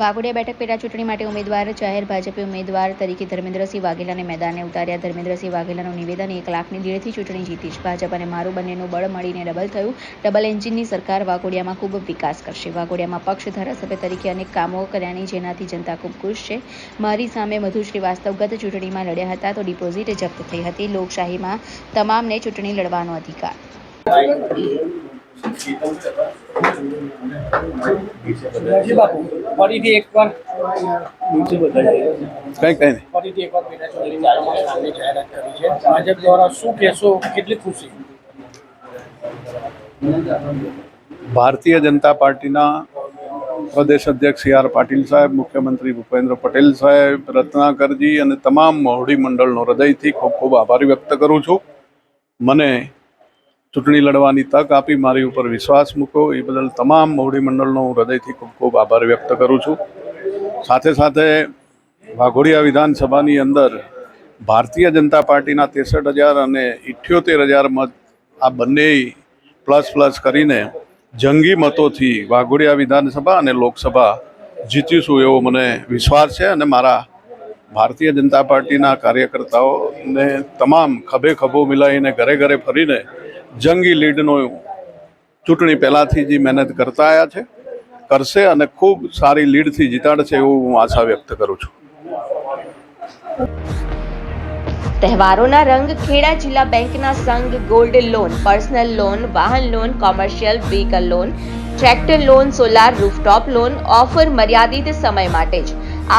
વાઘોડિયા બેઠક પેટા ચૂંટણી માટે ઉમેદવાર જાહેર ભાજપે ઉમેદવાર તરીકે ધર્મેન્દ્રસિંહ વાઘેલાને મેદાને ઉતાર્યા. ધર્મેન્દ્રસિંહ વાઘેલાનું નિવેદન એક લાખની લીડથી ચૂંટણી જીતીશ. ભાજપ અને મારું બંનેનું બળ મળીને ડબલ થયું. ડબલ એન્જિનની સરકાર વાઘોડિયામાં ખૂબ વિકાસ કરશે. વાઘોડિયામાં પક્ષ ધારાસભ્ય તરીકે અનેક કામો કર્યાની જેનાથી જનતા ખૂબ ખુશ છે. મારી સામે મધુ શ્રીવાસ્તવ ગત ચૂંટણીમાં લડ્યા હતા તો ડિપોઝિટ જપ્ત થઈ હતી. લોકશાહીમાં તમામને ચૂંટણી લડવાનો અધિકાર. જી બાપુ ફરીથી એકવાર કઈ કઈ નહીં. ફરીથી એકવાર પેટા ચૂંટણી માટે નામની જાહેરાત કરી છે. ભાજપ દ્વારા શું કહેશો? કેટલી ખુશી? ભારતીય જનતા પાર્ટીના પ્રદેશ અધ્યક્ષ સી આર પાટીલ સાહેબ મુખ્યમંત્રી ભૂપેન્દ્ર પટેલ સાહેબ રત્નાકરજી અને તમામ મોવડી મંડળનો હૃદયથી ખૂબ ખૂબ આભાર વ્યક્ત કરું છું. મને ચૂંટણી લડવાની તક આપી મારી ઉપર વિશ્વાસ મૂક્યો. એ બદલ તમામ મોવડી મંડળનો હું હૃદયથી ખૂબ ખૂબ આભાર વ્યક્ત કરું છું. સાથે સાથે વાઘોડિયા વિધાનસભાની અંદર ભારતીય જનતા પાર્ટીના ત્રેસઠ હજાર અને ઇઠ્યોતેર હજાર મત આ બંને પ્લસ પ્લસ કરીને જંગી મતોથી વાઘોડિયા વિધાનસભા અને લોકસભા જીતીશું એવો મને વિશ્વાસ છે અને મારા ભારતીય જનતા પાર્ટીના કાર્યકર્તાઓને તમામ ખભે ખભો મિલાવીને ઘરે ઘરે ફરીને જંગી લીડનો ચૂંટણી પહેલાંથી જ મહેનત કરતા આવ્યા છે, કરશે અને ખૂબ સારી લીડથી જીતાડશે એવું હું આશા વ્યક્ત કરું છું. તહેવારોના રંગ ખેડા જિલ્લા બેંકના સંઘ ગોલ્ડ લોન, પર્સનલ લોન, વાહન loan, commercial vehicle loan, tractor loan, solar rooftop loan, offer મર્યાદિત સમય માટે જ.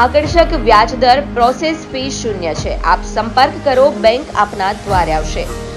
આકર્ષક વ્યાજદર પ્રોસેસ ફી શૂન્ય છે. આપ સંપર્ક કરો, બેંક આપના દ્વારે આવશે.